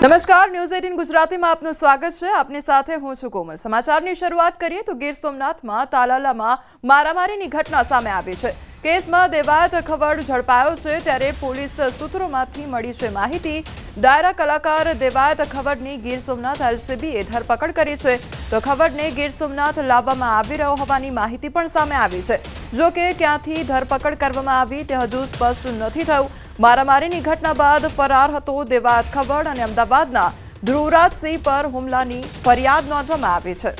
નમસ્કાર news eighteen ગુજરાતીમાં આપનું સ્વાગત છે. આપની સાથે હું છું કોમલ. સમાચારની શરૂઆત કરીએ તો ગીર સોમનાથમાં તાલાલામાં મારામારીની ઘટના સામે આવી છે. કેસમાં દેવાયત ખવડ ઝડપાયો છે ત્યારે પોલીસ સૂત્રોમાંથી મળી છે માહિતી. ડાયરા કલાકાર દેવાયત ખવડની ગીર સોમનાથ એલસીબીએ ધરપકડ કરી છે. તો ખવડને ગીર સોમનાથ લાવવામાં આવી રહ્યો હોવાની માહિતી પણ સામે આવી છે. જો કે ક્યાંથી ધરપકડ કરવામાં આવી તે હજુ સ્પષ્ટ નથી થયું. મારામારીની ઘટના બાદ ફરાર હતો દેવાત ખવડ અને અમદાવાદના ધ્રુવરાજસિંહ પર હુમલાની ફરિયાદ નોંધવામાં આવી છે.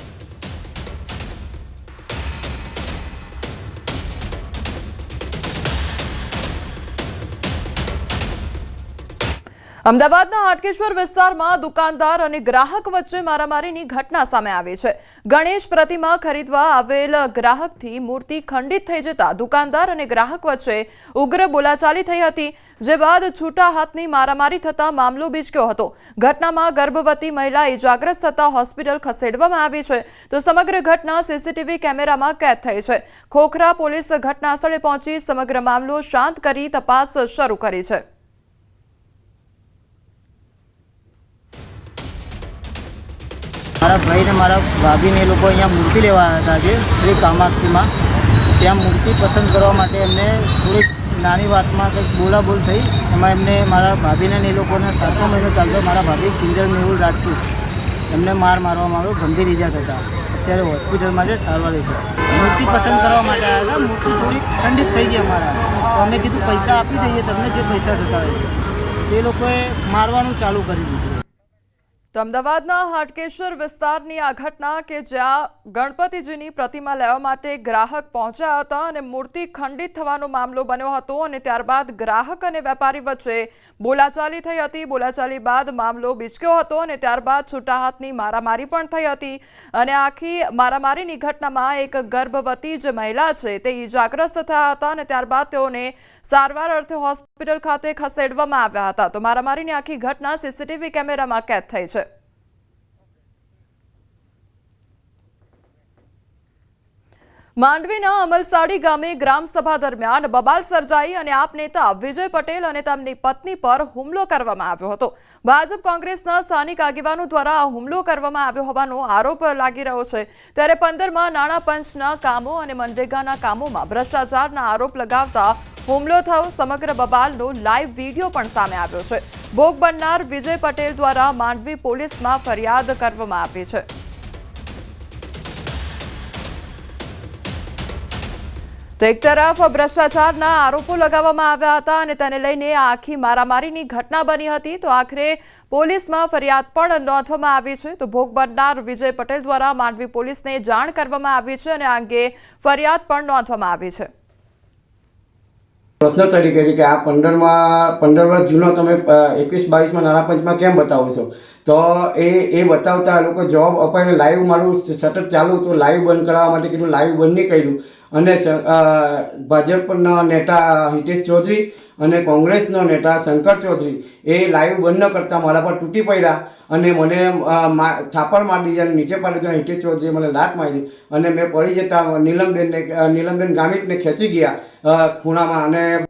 અમદાવાદના હાટકેશ્વર વિસ્તારમાં દુકાનદાર અને ગ્રાહક વચ્ચે મારામારીની ઘટના સામે આવી છે. ગણેશ પ્રતિમા ખરીદવા આવેલ ગ્રાહકથી મૂર્તિ ખંડિત થઈ જતા દુકાનદાર અને ગ્રાહક વચ્ચે ઉગ્ર બોલાચાલી થઈ હતી, જે બાદ છૂટા હાથની મારામારી થતા મામલો બીચક્યો હતો. ઘટનામાં ગર્ભવતી મહિલા ઇજાગ્રસ્ત થતા હોસ્પિટલ ખસેડવામાં આવી છે. તો સમગ્ર ઘટના સીસીટીવી કેમેરામાં કેદ થઈ છે. ખોખરા પોલીસ ઘટનાસ્થળે પહોંચી સમગ્ર મામલો શાંત કરી તપાસ શરૂ કરી છે. મારા ભાઈ ને મારા ભાભીને એ લોકો અહીંયા મૂર્તિ લેવા આવ્યા હતા આજે શ્રી કામાક્ષીમાં. ત્યાં મૂર્તિ પસંદ કરવા માટે એમને થોડીક નાની વાતમાં કંઈક બોલાબોલ થઈ. એમાં એમને મારા ભાભીને એ લોકોને સાતમો મહિનો ચાલતો મારા ભાભી કિંજલ મેહુલ રાજપૂત. એમને માર મારવામાં આવ્યો, ગંભીર ઇજા થતા. અત્યારે હોસ્પિટલમાં છે, સારવાર લીધી મૂર્તિ પસંદ કરવા માટે આવ્યા હતા. મૂર્તિ થોડી ખંડિત થઈ ગઈ અમારા. અમે કીધું, પૈસા આપી દઈએ, તમને જે પૈસા થતા હોય એ લોકોએ મારવાનું ચાલુ કરી દીધું. તો અમદાવાદના હાટકેશ્વર વિસ્તારની આ ઘટના કે જ્યાં ગણપતિજીની પ્રતિમા લેવા માટે ગ્રાહક પહોંચ્યા હતા અને મૂર્તિ ખંડિત થવાનો મામલો બન્યો હતો અને ત્યારબાદ ગ્રાહક અને વેપારી વચ્ચે બોલાચાલી થઈ હતી. બોલાચાલી બાદ મામલો બીચક્યો હતો અને ત્યારબાદ છૂટા હાથની મારામારી પણ થઈ હતી અને આખી મારામારીની ઘટનામાં એક ગર્ભવતી જે મહિલા છે તે ઈજાગ્રસ્ત થયા હતા અને ત્યારબાદ તેઓને સારવાર અર્થે હોસ્પિટલ ખાતે ખસેડવામાં આવ્યા હતા. તો મારામારીની આખી ઘટના સીસીટીવી કેમેરામાં કેદ થઈ છે. માંડવીના અમલસાડી ગામે ગ્રામસભા દરમિયાન બબાલ સર્જાઈ અને આપ નેતા વિજય પટેલ અને તેમની પત્ની પર હુમલો કરવામાં આવ્યો હતો. ભાજપ કોંગ્રેસના સ્થાનિક આગેવાનો દ્વારા હુમલો કરવામાં આવ્યો હોવાનો આરોપ લાગી રહ્યો છે. ત્યારે પંદરમાં નાણાં પંચના કામો અને મનરેગાના કામોમાં ભ્રષ્ટાચારના આરોપ લગાવતા હુમલો થયો, સમગ્ર બબાલનો લાઈવ વીડિયો પણ સામે આવ્યો છે. ભોગ બનનાર વિજય પટેલ દ્વારા માંડવી પોલીસમાં ફરિયાદ કરવામાં આવી છે. તો એક તરફ ભ્રષ્ટાચારના આરોપો લગાવવામાં આવ્યા હતા અને તેને લઈને આખી મારામારીની ઘટના બની હતી, તો આખરે પોલીસમાં ફરિયાદ પણ નોંધવામાં આવી છે. તો ભોગ બનનાર વિજય પટેલ દ્વારા માંડવી પોલીસને જાણ કરવામાં આવી છે અને આ અંગે ફરિયાદ પણ નોંધવામાં આવી છે. પ્રશ્ન તરીકે કે આ પંદરમાં પંદર વર્ષ જૂનો તમે એકવીસ બાવીસમાં નાના પંચમાં કેમ બતાવો છો? તો એ એ બતાવતા લોકો જવાબ અપાઈને લાઈવ મારું સતત ચાલુ તો લાઈવ બંધ કરાવવા માટે કીધું. લાઈવ બંધ નહીં કર્યું. અને ભાજપના નેતા હિતેશ ચૌધરી અને કોંગ્રેસનો નેતા શંકર ચૌધરી એ લાઈવ બંધ કરતા મારા પર તૂટી પડ્યા અને મને થાપડ મારી અને નીચે પાડી દીધો હિતેશ ચૌધરીએ મને લાત મારી અને મેં પડી જતા નીલમબેનને નીલમબેન ગામિતને ખેંચી ગયા ખૂણામાં અને